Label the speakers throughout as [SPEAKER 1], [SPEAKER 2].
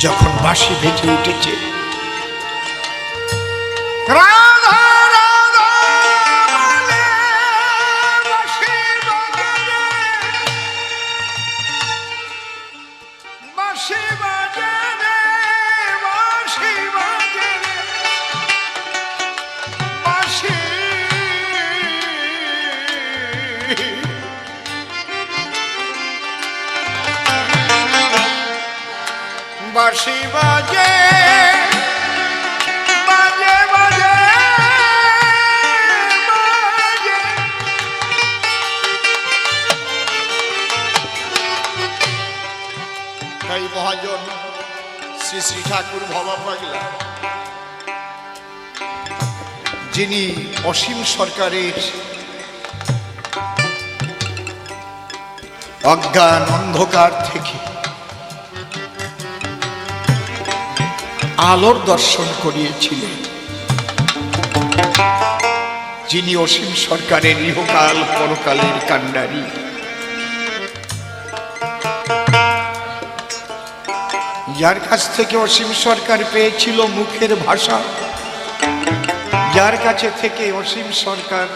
[SPEAKER 1] যখন বাঁশি বেঁচে উঠেছে ঠাকুর ভবা পাগলা। যিনি অসীম সরকারের অজ্ঞান অন্ধকার থেকে আলোর দর্শন করিয়েছিলেন। যিনি অসীম সরকারের ইহকাল পরকালের কাণ্ডারী যার কাছ থেকে অসীম সরকার পেয়েছিল মুখের ভাষা, যার কাছে থেকে অসীম সরকার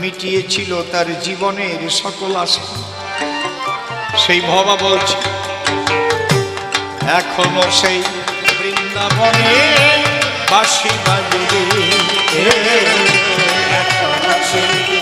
[SPEAKER 1] মিটিয়েছিল তার জীবনের সকল আশা। সেই ভবা বলছে, এখনও সেই বৃন্দাবনে বাসি বাজে এখনও সেই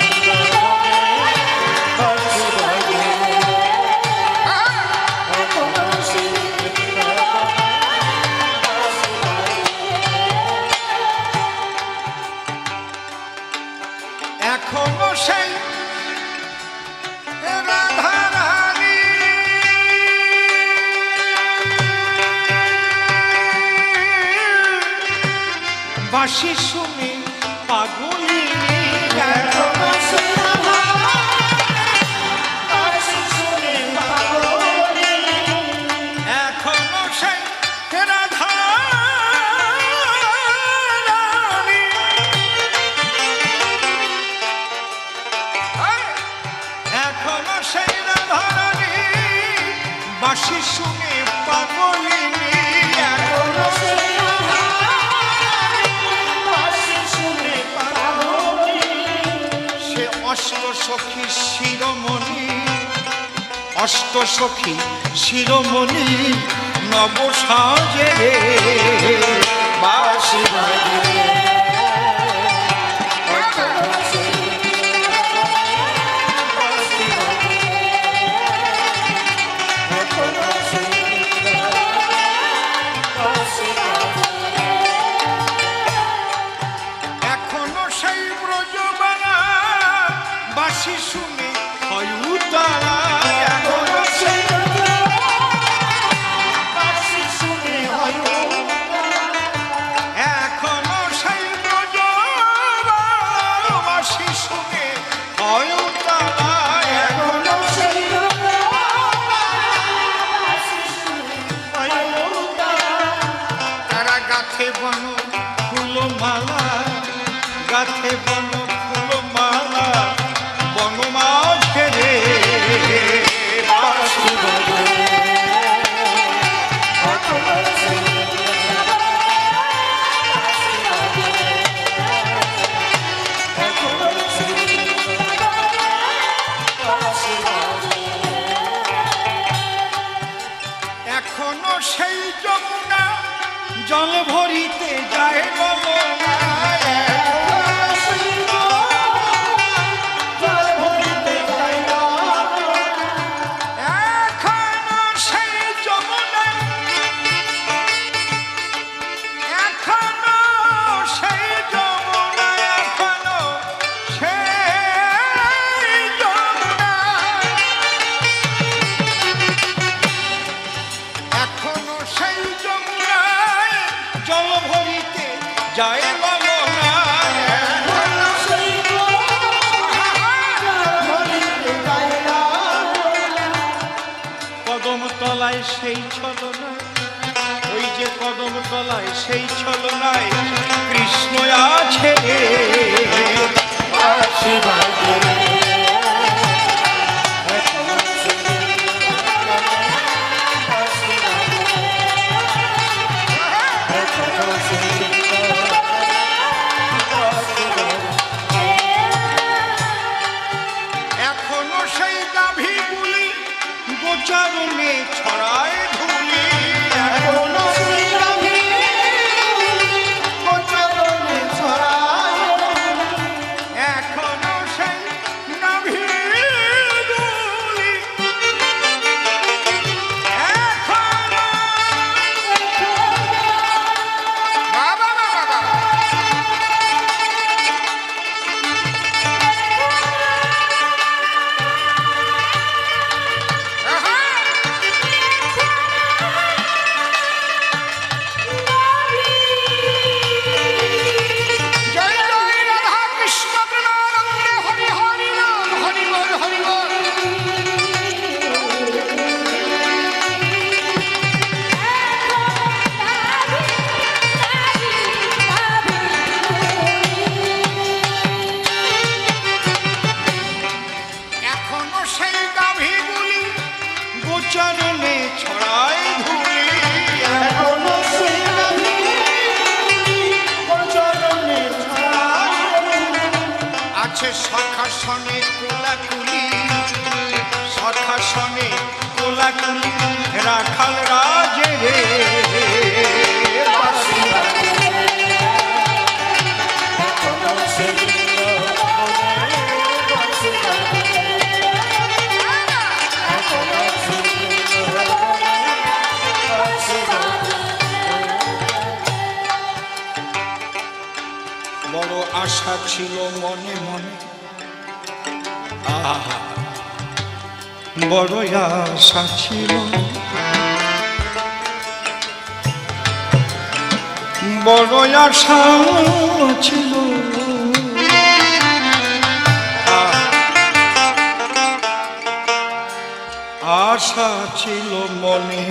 [SPEAKER 2] অষ্ট সখী শিরোমণি নবসাজে। বাসি বাজে। তলায় সেই ছলনায় কৃষ্ণ আছে। এখনও সেই
[SPEAKER 1] গাভী গুলি গোচারণে ছড়ায় ধুয়ে সখাসনে কোলাকুলি। সখাসনে কোলাকুলি রাখাল রাজে রে। আশা ছিল মনে বড় আশা ছিল বড় আশা ছিল আশা ছিল মনে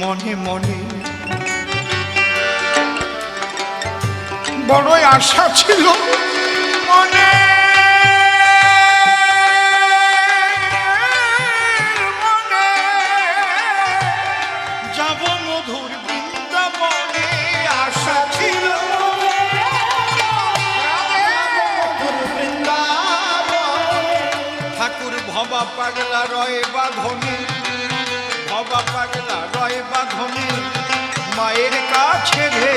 [SPEAKER 1] মনে মনে। বড় আশা ছিল মনে। পাগলা রয় ধনী বাবা পাগলা রয় ধনী মায়ের কাছে রে।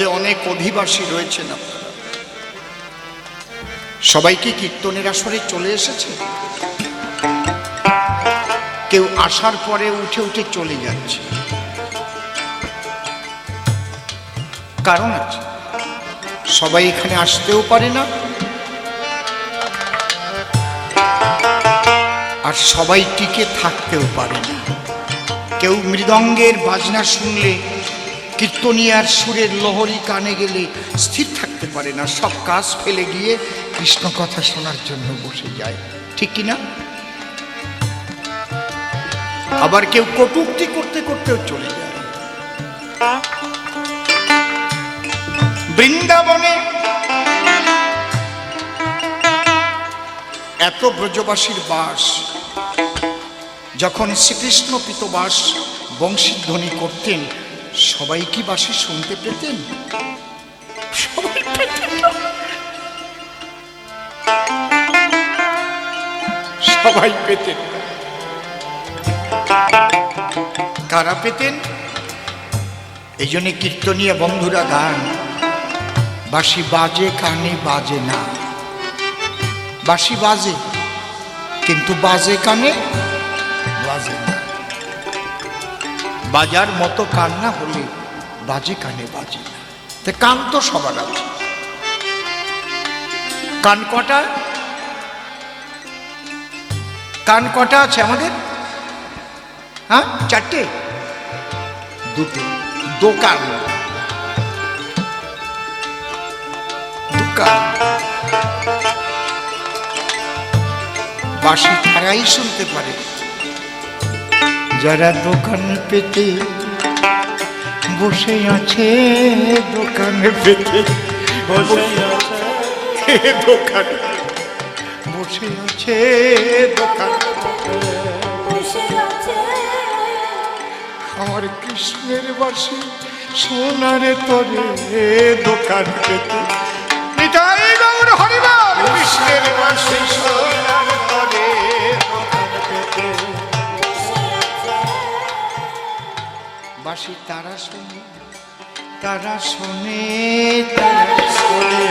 [SPEAKER 1] মধ্যে অনেক অধিবাসী রয়েছেন আপনারা। সবাই কি কীর্তনের আসরে চলে এসেছে? কেউ আসার পরে উঠে উঠে চলে যাচ্ছে। কারণ আছে, সবাই এখানে আসতেও পারে না। আর সবাই টিকে থাকতেও পারে না। কেউ মৃদঙ্গের বাজনা শুনলে কীর্তনিয়ার সুরের লহরি কানে গেলে স্থির থাকতে পারে না, সব কাজ ফেলে গিয়ে কৃষ্ণ কথা শোনার জন্য বসে যায়, ঠিক কিনা? আবার কেউ কটুক্তি করতে করতেও চলে যায়। বৃন্দাবনে এত ব্রজবাসীর বাস, যখন শ্রীকৃষ্ণ পিতবাস বংশীধ্বনি করতেন সবাই কি বাসে শুনতে পেতেন? সবাই পেতেন। সবাই পেতেন। কারা পেতেন? এই জন্য কীর্তনীয় বন্ধুরা গান। বাঁশি বাজে কানে বাজে না। বাঁশি বাজে কিন্তু বাজে কানে বাজার মতো কান না হলে বাজে কানে বাজে। না তা কান তো সবার আছে কান কটা? কান কটা আছে আমাদের? হ্যাঁ চারটে? দুটো। দোকান। দোকান। বাঁশি তারাই শুনতে পারে। যারা দোকান পেতে বসে আছে দোকান পেতে
[SPEAKER 3] বসে আছে
[SPEAKER 1] দোকান বসে আছে দোকান
[SPEAKER 4] বসে আছে।
[SPEAKER 1] আমার কৃষ্ণের বাসি সোনারে তরে দোকান পেতে। নিতাই গৌর হরিবার কৃষ্ণের বাসি সোনার
[SPEAKER 4] বাসি
[SPEAKER 1] তারা শোনে তারা শোনে তারা শোনে,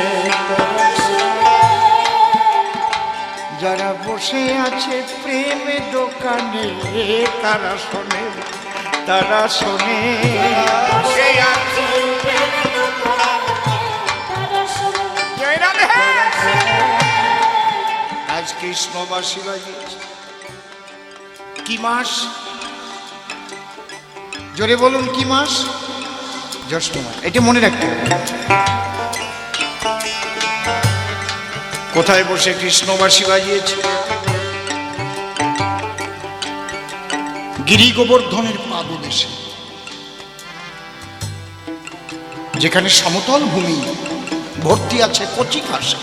[SPEAKER 1] যারা বসে আছে প্রেমে দোকানে, তারা শোনে তারা শোনে। আজ কৃষ্ণবাসী বাজিয়েছে। কি মাস? জোরে বলুন, কি মাস? জ্যৈষ্ঠ মাস। এটা মনে রাখতে কোথায় বসে কৃষ্ণবাসী বাজিয়েছে? গিরি গোবর্ধনের পাদদেশে। যেখানে সমতল ভূমি ভর্তি আছে কচি ঘাসে।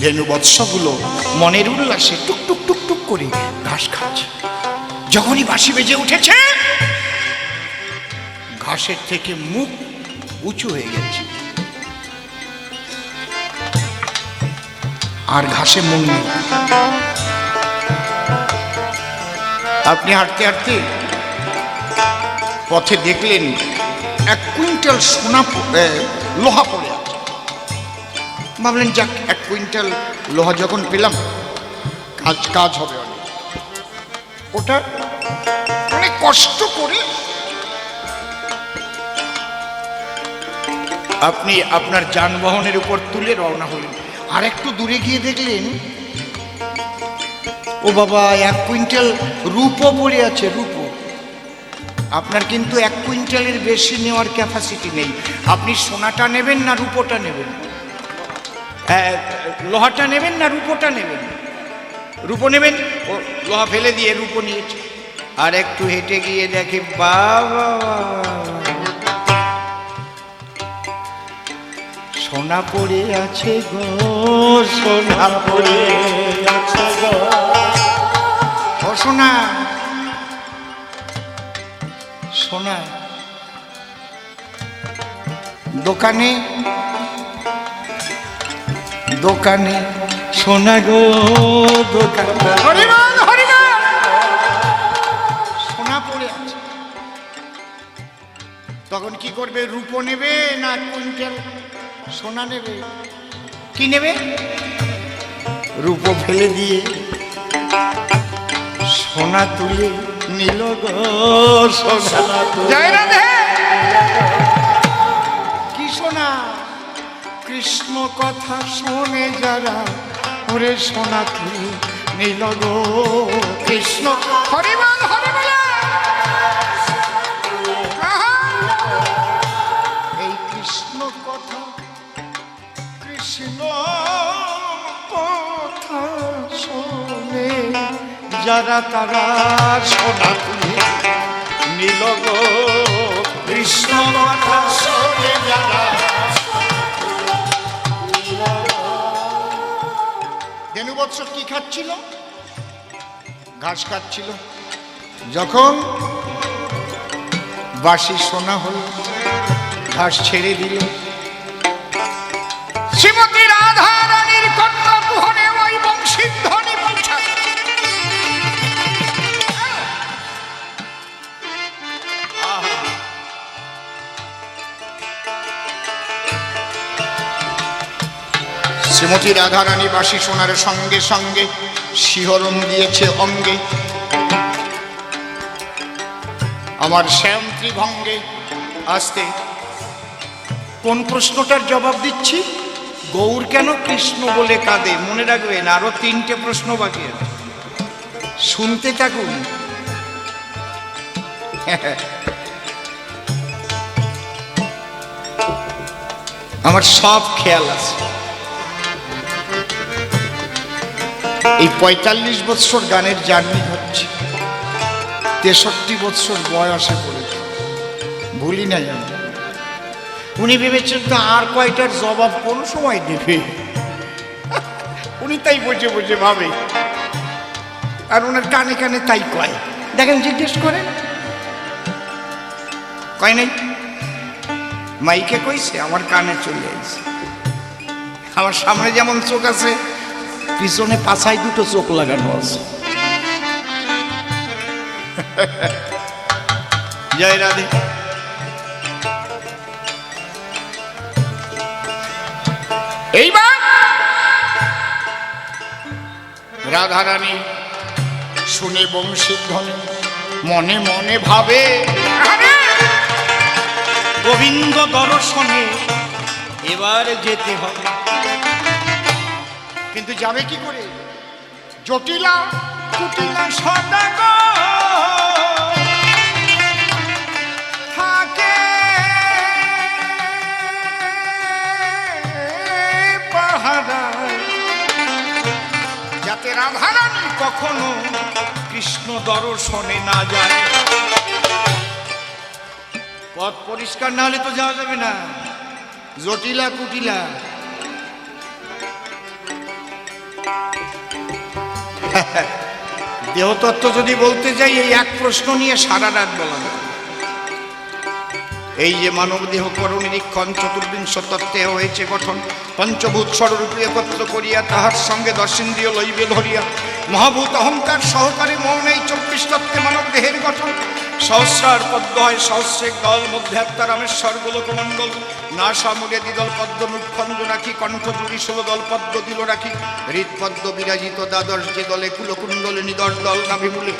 [SPEAKER 1] ধেনু বৎসগুলো মনের উল্লাসে টুক টুক টুক টুক করে ঘাস খাচ্ছে। যখনই বাঁশি বেজে উঠেছে, ঘাসের থেকে মুখ উঁচু হয়ে গেছে। আর ঘাসে মন নেই। আপনি হাঁটতে হাঁটতে পথে দেখলেন এক কুইন্টাল সোনা লোহা পড়ে আছে। ভাবলেন, যাক, এক কুইন্টাল লোহা যখন পেলাম, কাজ কাজ হবে অনেক। ওটা কষ্ট করে আপনি আপনার যানবাহনের উপর তুলে রওনা হলেন। আর একটু দূরে গিয়ে দেখলেন ও বাবা এক কুইন্টাল রূপো পড়ে আছে রূপো আপনার কিন্তু এক কুইন্টালের বেশি নেওয়ার ক্যাপাসিটি নেই। আপনি সোনাটা নেবেন না রূপোটা নেবেন? হ্যাঁ, লোহাটা নেবেন না রূপোটা নেবেন? রূপো নেবেন? ও লোহা ফেলে দিয়ে রূপো নিয়েছে। আর একটু হেঁটে গিয়ে দেখে, বাবা। সোনা পড়ে আছে গো, সোনা পড়ে
[SPEAKER 3] আছে গো।
[SPEAKER 1] ও সোনা। সোনা। দোকানে দোকানে, সোনা গো, দোকানে। করবে? রূপো নেবে না কুইন্টাল? সোনা নেবে? কি নেবে? রূপো ফেলে দিয়ে সোনা তুলে নিল কি সোনা? কৃষ্ণ কথা শোনে যারা ওরে সোনা তুলে নিল গো। কৃষ্ণ। হরিবল! যারা তারা সোনা তুলে নীল কৃষ্ণ ধেনুবৎস কি খাচ্ছিল? ঘাস খাচ্ছিল। যখন বাসি সোনা হল, ঘাস ছেড়ে দিল। শ্রীমতী রাধা রানী বাসী সোনার সঙ্গে সঙ্গে শিহরণ দিয়েছে অঙ্গে। আমার শ্যাম ত্রিভঙ্গে আসতে কোন প্রশ্নটার জবাব দিচ্ছি? গৌর কেন কৃষ্ণ বলে কাঁদে? মনে রাখবেন, আরও তিনটে প্রশ্ন বাকি শুনতে থাকুন। আমার সব খেয়াল আছে। এই পঁয়তাল্লিশ বৎসর গানের জার্নি হচ্ছে। তেষট্টি বৎসর বয়সে পড়েছে ভুলি নাই আমি। উনি ভেবেছেন তো আর কয়টার জবাব কোন সময় দেবে? উনি তাই বসে বসে ভাবে। আর ওনার কানে কানে তাই কয়। দেখেন, জিজ্ঞেস করেন। কয় নাই? মাইকে কইছে, আমার কানে চলে আসছে আমার সামনে যেমন চোখ আছে পিছনে পাছায় দুটো চোখ লাগানো আছে। জয় রাধে। এইবার? রাধারানী শুনে বংশীর ধ্বনি মনে মনে ভাবে গোবিন্দ দর্শনে এবার যেতে হবে। কিন্তু যাবে কি করে? জটিলা কুটিলা পাহারায়। যাতে রাধারানী কখনো কৃষ্ণ দর্শনে না যায়। পথ পরিষ্কার না হলে তো যাওয়া যাবে না। জটিলা কুটিলা দেহতত্ত্ব যদি বলতে যাই, এই এক প্রশ্ন নিয়ে সারা রাত বলা। এই যে মানব দেহ করণ নিরীক্ষণ তত্ত্বে হয়েছে গঠন, পঞ্চভূত স্বরূপে একত্র করিয়া তাহার সঙ্গে দর্শিন্দ্রিয় লইবে ধরিয়া, মহাভূত অহংকার সহকারে মন এই চব্বিশ তত্ত্বে মানব দেহের গঠন সহস্রার পদ্ম হয় সহস্রের দল মধ্যে আত্মা রামেশ্বর গোলকমণ্ডল। নাসা মূলে দ্বিদল পদ্ম মুখখণ্ড রাখি কণ্ঠ জুড়ি ষোলো দল পদ্ম দিল রাখি হৃদপদ্ম বিরাজিত দ্বাদশ যে দলে কুলকুণ্ডলে নিদর দল নাভিমূলে।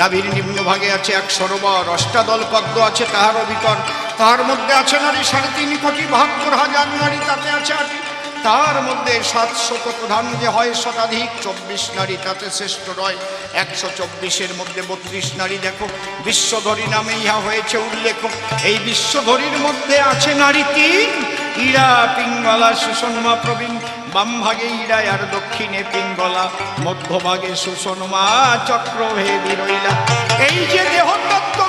[SPEAKER 1] নাভির নিম্ন ভাগে আছে এক সরোবর, অষ্টাদল পদ্ম আছে তাহার ভিতর তাহার মধ্যে আছে নারী সাড়ে তিন কোটি বাহাত্তর হাজার নারী, তাতে আছে আটি তার মধ্যে সাতশত প্রধান যে হয় শতাধিক, চব্বিশ নারী তাতে শ্রেষ্ঠ রয় একশো চব্বিশের মধ্যে বত্রিশ নারী, দেখো, বিশ্বধরী নামে ইহা হয়েছে উল্লেখ। এই বিশ্বধরীর মধ্যে আছে নারী তিন, ইরা, পিঙ্গলা, সুষন্মা, প্রবীণ। বাম ভাগে ইরা, আর দক্ষিণে পিঙ্গলা। মধ্যভাগে সুষন্মা, চক্রভেদী রইলা। এই যে দেহতত্ত্ব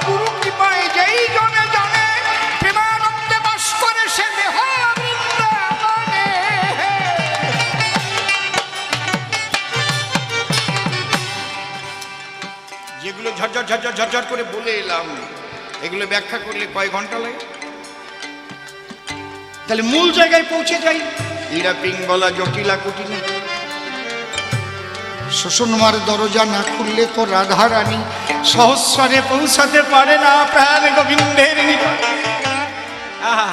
[SPEAKER 1] ঝরঝর ঝরঝর ঝরঝর করে বলে এলাম। এগুলো ব্যাখ্যা করলে কয় ঘণ্টা লাগে? তাহলে মূল জায়গায় পৌঁছে যাই। ইরা পিঙ্গলা জটিলা কুটিলা শোষণমার দরজা না খুললে তো রাধা রানী সহস্রারে পৌঁছাতে পারে না প্রাণ গোবিন্দের নিকট। আহা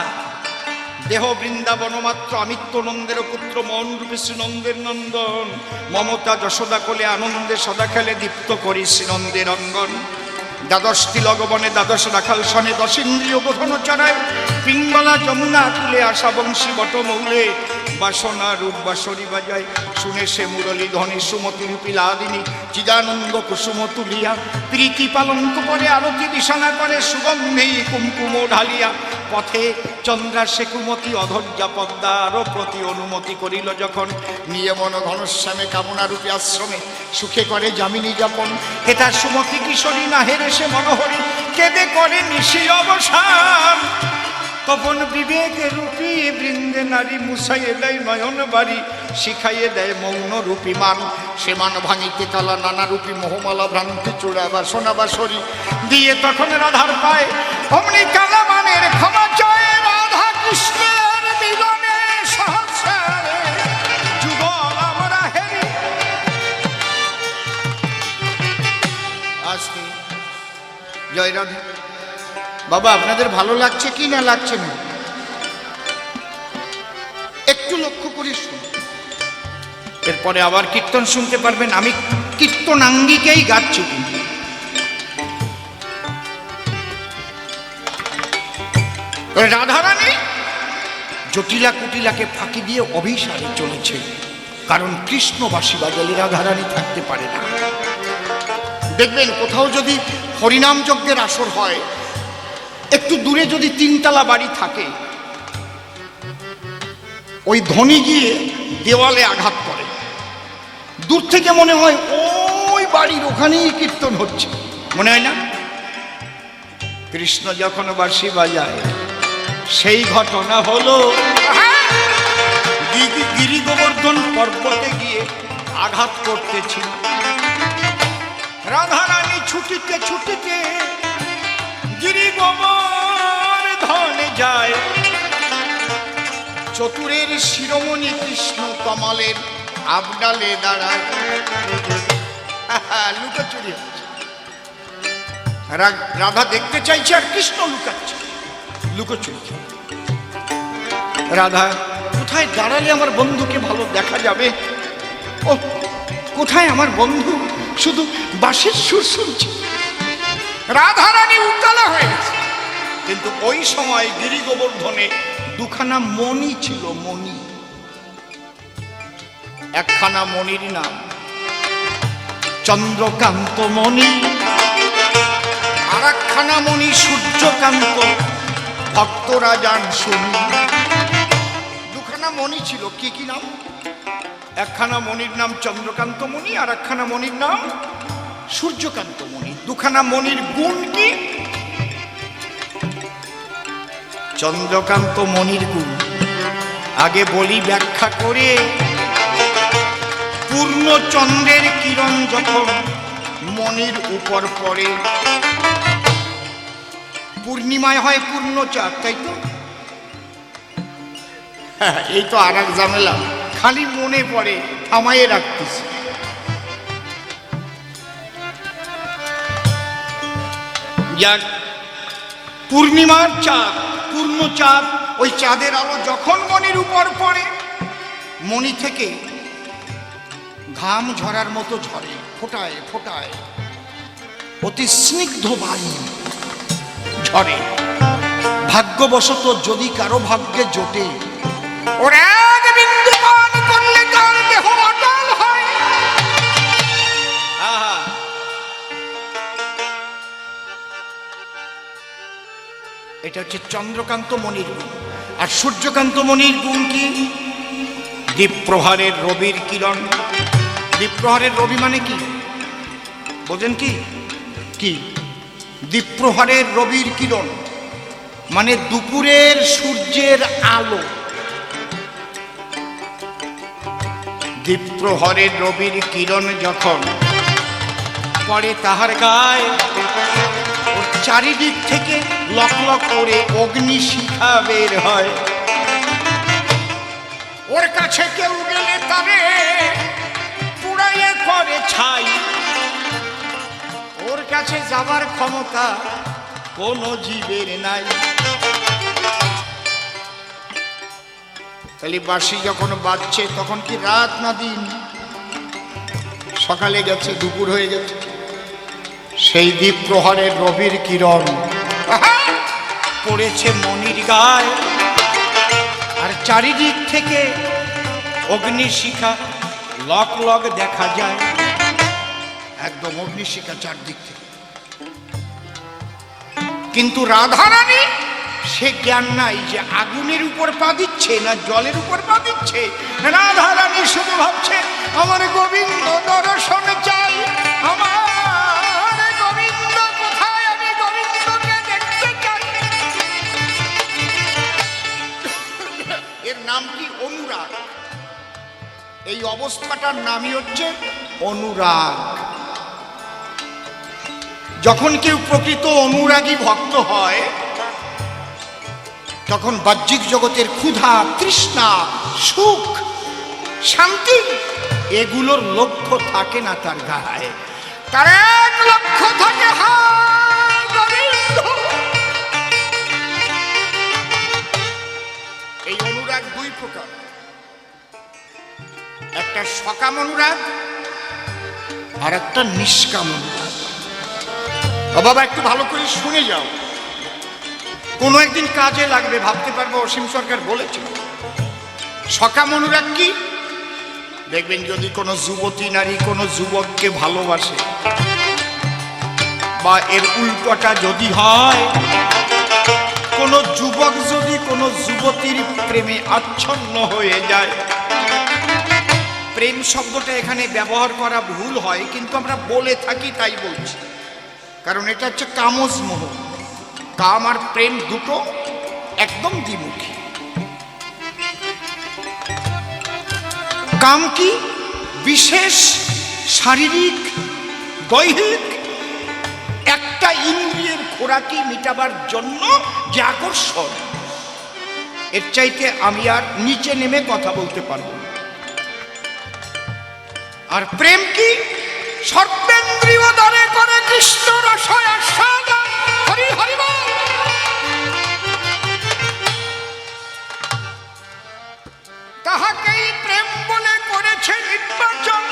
[SPEAKER 1] দেহ বৃন্দাবন মাত্র আমিত্য নন্দের পুত্র মন রূপে শ্রীনন্দের নন্দন। মমতা যশোদা কোলে আনন্দে সদা খেলে দীপ্ত করি শ্রীনন্দের অঙ্গন। দ্বাদশটি লগবনে দ্বাদশ রাখাল সনে দশেন্দ্রীয় বোধন চড়ায় পিঙ্গলা যমুনা তুলে আসা বংশী বটমৌলে। বাসনা রূপ বাসরি বাজায়, শুনে সে মুরলী ধ্বনি সুমতি রূপী লাদিনী চিদানন্দ কুসুম তুলিয়া। প্রীতি পালঙ্ক করে, আরতি দিশানা করে, সুগন্ধি কুমকুম ঢালিয়া। পথে চন্দ্রা সেকুমতি অধৈর্যা পদ্মারও প্রতি অনুমতি করিল যখন। নিয়মন ঘনশ্যামে কামনারূপী আশ্রমে সুখে করে যামিনী যাপন হেতা সুমতি কিশোরী না হেরে সে মনোহরী কেঁদে করে নিশি অবসান। তপন বিবেকে রূপী বৃন্দে নারী মুসাইয়ে দেয় নয়ন বাড়ি, শিখাইয়ে দেয় মৌন রূপী মান। সে মান ভাঙিতে কালা নানা রূপী মোহমালা ভ্রান্তি চূড়া বা সোনা বা সরি। দিয়ে তখন রাধার পায়, অমনি কালা মানের ক্ষমা চায় রাধা জয় রাধা। বাবা, আপনাদের ভালো লাগছে কি না লাগছে না? একটু লক্ষ্য করে শুন এরপরে আবার কীর্তন শুনতে পারবেন। আমি কীর্তনাঙ্গিকেই গাচ্ছি। কিন্তু রাধারানী জটিলা কুটিলাকে ফাঁকি দিয়ে অভিসারে চলেছে। কারণ কৃষ্ণবাসী বাজালে রাধারানী থাকতে পারে না। দেখবেন, কোথাও যদি হরিনাম যজ্ঞের আসর হয় একটু দূরে যদি তিনতলা বাড়ি থাকে, ওই ধ্বনি গিয়ে দেওয়ালে আঘাত করে। দূর থেকে মনে হয় ওই বাড়ির ওখানেই কীর্তন হচ্ছে। মনে হয় না? কৃষ্ণ যখন বাঁশি বাজায়, সেই ঘটনা হলো, গিরি গোবর্ধন পর্বতে গিয়ে আঘাত করতেছিল। রাধারানী ছুটিতে ছুটিতে গিরি গোবর্ধনে যায়। চতুরের শিরোমণি কৃষ্ণ কমলের আবডালে দাঁড়ায়। লুকোচুরি রাধা দেখতে চাইছে আর কৃষ্ণ লুকাচ্ছে। লুকোচুরি। রাধা, কোথায় দাঁড়ালে আমার বন্ধুকে ভালো দেখা যাবে? ও কোথায় আমার বন্ধু? শুধু বাঁশির সুর শুনছে। রাধারানী উত্তালা হয়েছে কিন্তু ওই সময় গিরি গোবর্ধনে দুখানা মণি ছিল, মণি। একখানা মণির নাম, চন্দ্রকান্ত মণি। আর একখানা মণি সূর্যকান্ত ভক্তরা যান শুনি। দুখানা মণি ছিল, কি কি নাম? একখানা মণির নাম চন্দ্রকান্ত মণি আর একখানা মণির নাম সূর্যকান্ত মণি। দুখানা মনির গুণ কি? চন্দ্রকান্ত মনির গুণ। আগে বলি ব্যাখ্যা করে পূর্ণ চন্দ্রের কিরণ যখন মনির উপর পড়ে। পূর্ণিমায় হয় পূর্ণ চাঁদ তাই তো? হ্যাঁ, এই তো আর এক খালি মনে পড়ে থামাইয়ে রাখতেছি যাক পূর্ণিমার চাঁদ পূর্ণ চাঁদ ওই চাঁদের আলো যখন মনির উপর পড়ে মণি থেকে ঘাম ঝরার মতো ঝরে, ফোটায় ফোটায়, অতি স্নিগ্ধ বায়ু ঝরে। ভাগ্যবশত যদি কারও ভাগ্যে জোটে, ওর এটা হচ্ছে চন্দ্রকান্ত মণির গুণ। আর সূর্যকান্ত মণির গুণ কি? দীপপ্রহারের রবির কিরণ। দীপপ্রহারের রবি মানে কি? বোঝেন কি? কি? দীপপ্রহারের রবির কিরণ মানে দুপুরের সূর্যের আলো। দীপপ্রহরের রবির কিরণ যখন পরে তাহার গায়ে চারিদিক থেকে লক লক করে অগ্নি শিখা বের হয়। ওর কাছে কেউ গেলে তবে করে ছাই। ওর কাছে যাবার ক্ষমতা কোনো জীবের নাই। তাহলে বাসি যখন বাজছে, তখন কি রাত না দিন? সকালে গেছে, দুপুর হয়ে গেছে। সেই দ্বীপ প্রহরের রবির কিরণ! পড়েছে মনির গায়ে। আর চারিদিক থেকে অগ্নিশিখা লক লক দেখা যায়। একদম অগ্নিশিখা চারদিক থেকে। কিন্তু রাধারানী, সে জ্ঞান নাই যে আগুনের উপর পা দিচ্ছে না জলের উপর পা দিচ্ছে। রাধারানী শুধু ভাবছে, আমার গোবিন্দ দর্শন চাই, আমার এই অবস্থাটার নামই হচ্ছে অনুরাগ। যখন কেউ প্রকৃত অনুরাগী ভক্ত হয়, তখন বাহ্যিক জগতের ক্ষুধা, তৃষ্ণা, সুখ, শান্তি, এগুলোর লক্ষ্য থাকে না তার গায়ে। তার এক লক্ষ্য থাকে এই অনুরাগ দুই প্রকার। একটা সকাম অনুরাগ, আর একটা নিষ্কাম অনুরাগ। বাবা, একটু ভালো করে শুনে যাও। কোনো একদিন কাজে লাগবে, ভাবতে পারব অসীম সরকার বলেছে। সকাম অনুরাগ কি? দেখবেন যদি কোনো যুবতী নারী কোনো যুবককে ভালোবাসে, বা এর উল্টোটা যদি হয়, কোনো যুবক যদি কোনো যুবতীর প্রেমে আচ্ছন্ন হয়ে যায় প্রেম শব্দটা এখানে ব্যবহার করা ভুল হয়, কিন্তু আমরা বলে থাকি তাই বলছি। কারণ এটা হচ্ছে কামজ মোহ। কাম আর প্রেম দুটো একদম দ্বিমুখী। কাম কি? বিশেষ, শারীরিক, দৈহিক, একটা ইন্দ্রিয়ের খোরাকি মিটাবার জন্য যে আকর্ষণ। এর চাইতে আমি আর নিচে নেমে কথা বলতে পারব না। আর প্রেম কি? সর্বেন্দ্রীয় দ্বারে করে কৃষ্ণ রসয় আস্বাদন হরি হরি। তাহাকেই প্রেম বলে করেছে নির্বাচন।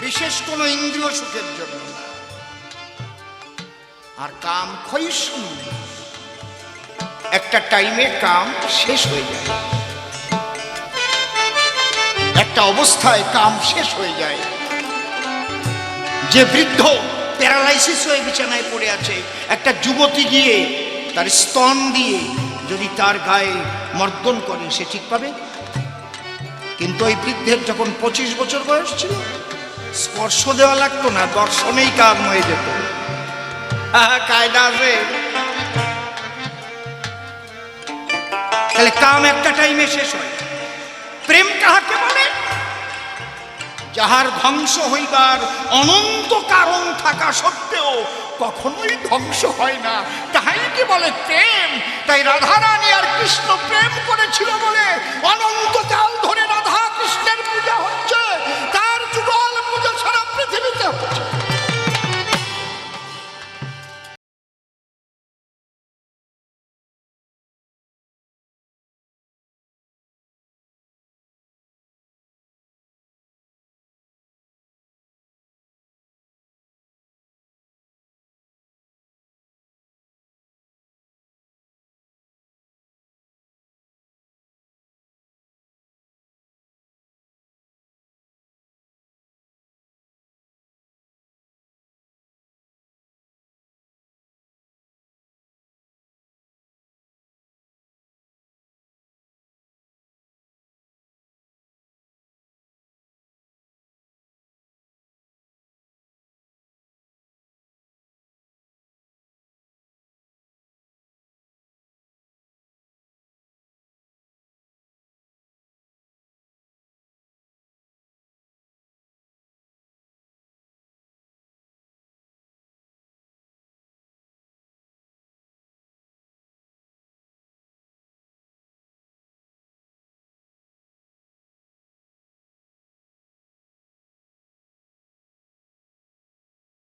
[SPEAKER 1] বিশেষ কোন ইন্দ্রিয় সুখের জন্য আর কাম ক্ষয়িষ্ণু। একটা টাইমে কাম শেষ হয়ে যায়। একটা অবস্থায় কাম শেষ হয়ে যায়। যে বৃদ্ধ প্যারালাইসিস হয়ে বিছানায় পড়ে আছে, একটা যুবতী গিয়ে তার স্তন দিয়ে যদি তার গায়ে মর্দন করে, সে ঠিক পাবে? কিন্তু ওই বৃদ্ধের যখন পঁচিশ বছর বয়স ছিল, স্পর্শ দেওয়া লাগতো না, দর্শনেই কাম হয়ে যেত। কায়দা আছে তাহলে কাম একটা টাইমে শেষ হয়। প্রেম কাহাকে বলে? যাহার ধ্বংস হইবার অনন্ত কারণ থাকা সত্ত্বেও কখনোই ধ্বংস হয় না। তাহাই কি বলে প্রেম? তাই রাধারানী আর কৃষ্ণ প্রেম করেছিল বলে অনন্তকাল ধরে ধরে